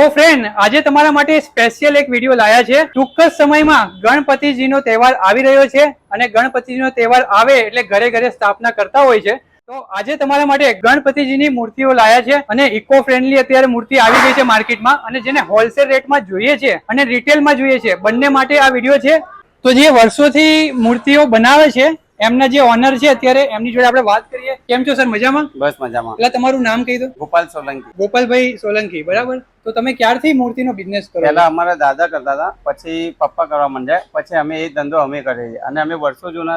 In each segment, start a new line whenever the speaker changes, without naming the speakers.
તો ફ્રેન્ડ આજે તમારા માટે સ્પેશિયલ એક વીડિયો લાયા છે. ટૂંક જ સમયમાં ગણપતિજીનો તહેવાર આવી રહ્યો છે અને ગણપતિજીનો તહેવાર આવે એટલે ઘરે ઘરે સ્થાપના કરતા હોય છે. તો આજે તમારા માટે ગણપતિજીની મૂર્તિઓ લાયા છે અને ઇકો ફ્રેન્ડલી અત્યારે મૂર્તિ આવી ગઈ છે માર્કેટમાં અને જેને હોલસેલ રેટમાં જોઈએ છે અને રિટેલમાં જોઈએ છે. બંને માટે આ વીડિયો છે. તો જે વર્ષોથી મૂર્તિઓ બનાવે છે એમના જે ઓનર છે અત્યારે એમની જોડે આપણે વાત કરીએ. કેમ છો સર? મજામાં?
બસ મજામાં.
એટલે તમારું નામ કહી દો.
ગોપાલ સોલંકી.
ગોપાલભાઈ સોલંકી બરાબર? તો તમે ક્યારથી મૂર્તિનો બિઝનેસ કરો
પહેલા અમારા દાદા કરતા હતા પછી પપ્પા કરવા માંડ્યા પછી અમે એ ધંધો અમે કરીએ અને અમે વર્ષો જૂના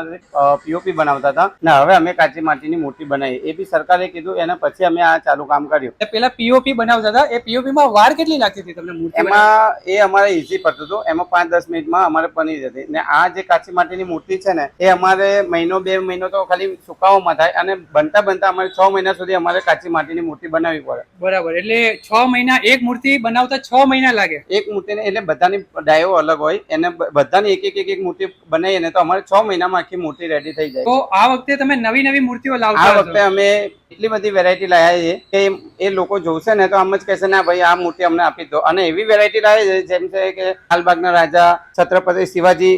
પીઓપી બનાવતા હતા. ને હવે અમે કાચી માટીની મૂર્તિ બનાવી એ બી સરકારે કીધું એના પછી અમે આ ચાલુ કામ કર્યું.
પેલા પીઓપી બનાવતા હતા. એ પીઓપી માં વાર કેટલી લાગતી હતી તમને મૂર્તિ
એમાં એ અમારે ઈઝી પડતું હતું. એમાં પાંચ દસ મિનિટમાં અમારે બની જતી ને આ જે કાચી માટીની મૂર્તિ છે ને એ અમારે મહિનો બે મહિનો તો ખાલી સુકાવામાં થાય. અને બનતા બનતા અમારે છ મહિના સુધી અમારે કાચી માટીની મૂર્તિ બનાવવી પડે.
બરાબર. એટલે છ મહિના એક મૂર્તિ બનાવતા છ મહિના લાગે.
એક મૂર્તિને એટલે બધાની ડાયો અલગ હોય એને બધાની એક એક એક એક મૂર્તિ બનાવીએ ને તો અમારે છ મહિનામાં આખી મૂર્તિ રેડી થઈ જાય.
તો આ વખતે તમે નવી નવી મૂર્તિઓ
આ વખતે અમે એટલી બધી વેરાયટી લાવ્યા છે કે એ લોકો જોશે ને તો આમ જ કહેશે ના ભાઈ આ મૂર્તિ અમને આપી દો. અને એવી વેરાયટી લાવે છે જેમ છે કે લાલબાગના રાજા છત્રપતિ શિવાજી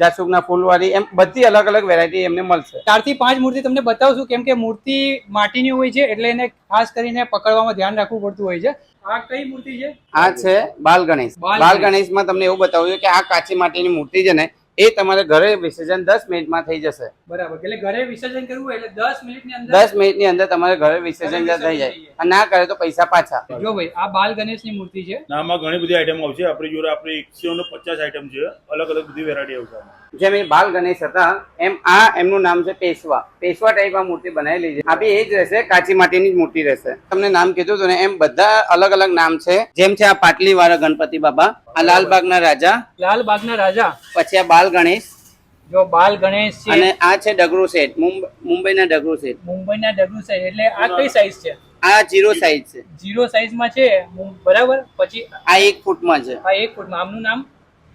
જાસુગના ફૂલવાળી એમ બધી અલગ અલગ વેરાયટી એમને મળશે.
ચારથી પાંચ મૂર્તિ તમને બતાવશું કેમ કે મૂર્તિ માટીની હોય છે એટલે એને ખાસ કરીને પકડવામાં ધ્યાન રાખવું પડતું હોય છે. આ કઈ મૂર્તિ છે?
આ છે બાલ ગણેશ.
બાલ ગણેશ.
માં તમને એવું બતાવ્યું કે આ કાચી માટીની મૂર્તિ છે ને એ તમારે ઘરે વિસર્જન દસ મિનિટમાં થઈ જશે.
બરાબર એટલે ઘરે વિસર્જન કરવું એટલે દસ મિનિટની અંદર
દસ મિનિટની અંદર તમારે ઘરે વિસર્જન થઈ જાય. અને ના કરે તો પૈસા પાછા.
જો ભાઈ આ બાલ ગણેશની મૂર્તિ છે.
આમાં ઘણી બધી આઈટમ આવશે. આપણી જોડે આપણે એકસો ને પચાસ આઈટમ છે. અલગ અલગ બધી વેરાયટી આવશે.
જેમ એ બાલ ગણેશ હતા એમ આ એમનું નામ છે પેશવા. પેશવા ટાઈપ આ મૂર્તિ બનાવેલી છે. આ બી એ જ રહેશે કાચી માટીની જ મૂર્તિ રહેશે. તમને નામ કીધું હતું ને એમ બધા અલગ અલગ નામ છે. જેમ છે આ પાટલી વાળા ગણપતિ બાબા આ લાલબાગના રાજા
લાલબાગના રાજા.
પછી આ બાલ ગણેશ
જો બાલ ગણેશ છે.
અને આ છે ડગરુ સેટ મુંબ- મુંબઈના ડગરુ સેટ
મુંબઈના ડગરુ સાઈઝ એટલે આ કઈ સાઈઝ છે?
આ જીરો સાઈઝ છે.
જીરો સાઈઝમાં છે બરાબર? પછી
આ એક ફૂટમાં છે.
આ એક ફૂટમાં. આમનું નામ?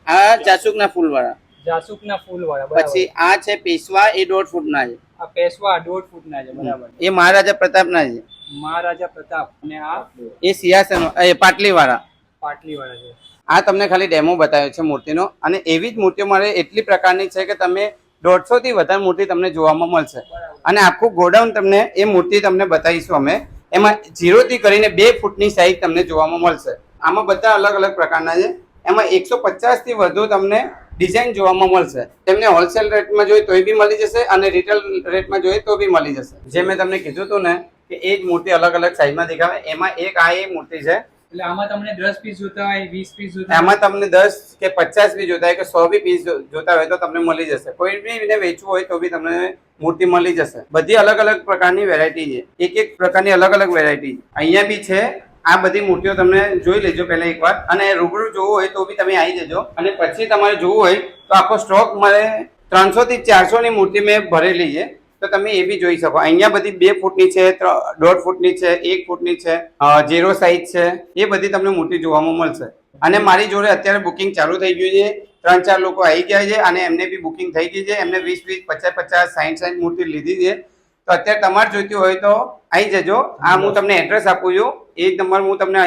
આ જાસુકના ફૂલવાળા.
જાસૂકના ફૂલ વાળા
પછી આ છે પેશવા એ દોઢ ફૂટના છે.
આ પેશવા દોઢ ફૂટના છે બરાબર.
એ મહારાજા પ્રતાપના છે.
મહારાજા પ્રતાપ અને આ
એ સિંહાસન એ પાટલી વાળા
પાટલી વાળા છે.
આ તમને ખાલી ડેમો બતાવ્યો છે મૂર્તિનો. અને એવી જ મૂર્તિઓ મારે એટલી પ્રકારની છે કે તમે દોઢસો થી વધારે મૂર્તિ તમને જોવામાં મળશે. અને આખું ગોડાઉન તમને એ મૂર્તિ તમને બતાવીશું અમે. એમાં ઝીરો થી કરીને બે ફૂટની સાઈઝ તમને જોવામાં મળશે. આમાં બધા અલગ અલગ પ્રકારના છે. એમાં એકસો પચાસથી વધુ તમને ડિઝાઇન જોવામાં મળશે. તેમને હોલસેલ રેટમાં જોઈએ તોય બી મળી જશે અને રિટેલ રેટમાં જોઈએ તો બી મળી જશે. જે મેં તમને કીધું હતું ને કે એ જ મૂર્તિ અલગ અલગ સાઈઝમાં દેખાવે એમાં એક આ એ મૂર્તિ છે.
એટલે આમાં તમને દસ પીસ જોતા હોય વીસ પીસ જોતા આમાં
એમાં તમને દસ કે પચાસ બી જોતા હોય કે સો બી પીસ જોતા હોય તો તમને મળી જશે. કોઈ બી વેચવું હોય તો બી તમને મૂર્તિ મળી જશે. બધી અલગ અલગ પ્રકારની વેરાયટી છે. એક એક પ્રકારની અલગ અલગ વેરાયટી અહીંયા બી છે આ બધી મૂર્તિઓ તમને જોઈ લેજો પહેલા એકવાર. અને રૂબરૂ જોવું હોય તો બી તમે આવી જજો. અને પછી તમારે જોવું હોય તો આખો સ્ટોક મારે ત્રણસો થી ચારસો ની મૂર્તિ મેં ભરેલી છે. તો તમે એ બી જોઈ શકો. અહીંયા બધી બે ફૂટની છે દોઢ ફૂટની છે, એક ફૂટની છે ઝીરો સાઈઝ છે. એ બધી તમને મૂર્તિ જોવામાં મળશે. અને મારી જોડે અત્યારે બુકિંગ ચાલુ થઈ ગયું છે. ત્રણ ચાર લોકો આવી ગયા છે અને એમને બી બુકિંગ થઈ ગઈ છે. એમને વીસ વીસ, પચાસ પચાસ સાઠ સાઠ મૂર્તિ લીધી છે. તો અત્યારે તમારે જોઈતી હોય તો આવી જજો. આ હું તમને એડ્રેસ આપું છું. એ નંબર હું તમને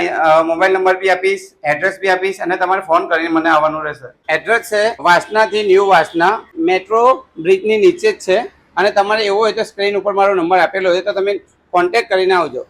મોબાઈલ નંબર બી આપીશ એડ્રેસ બી આપીશ અને તમારે ફોન કરીને મને આવવાનું રહેશે. એડ્રેસ છે વાસનાથી ન્યૂ વાસના. મેટ્રો બ્રિજની નીચે જ છે. અને તમારે એવું હોય તો સ્ક્રીન ઉપર મારો નંબર આપેલો હોય તો તમે કોન્ટેક્ટ કરીને આવજો.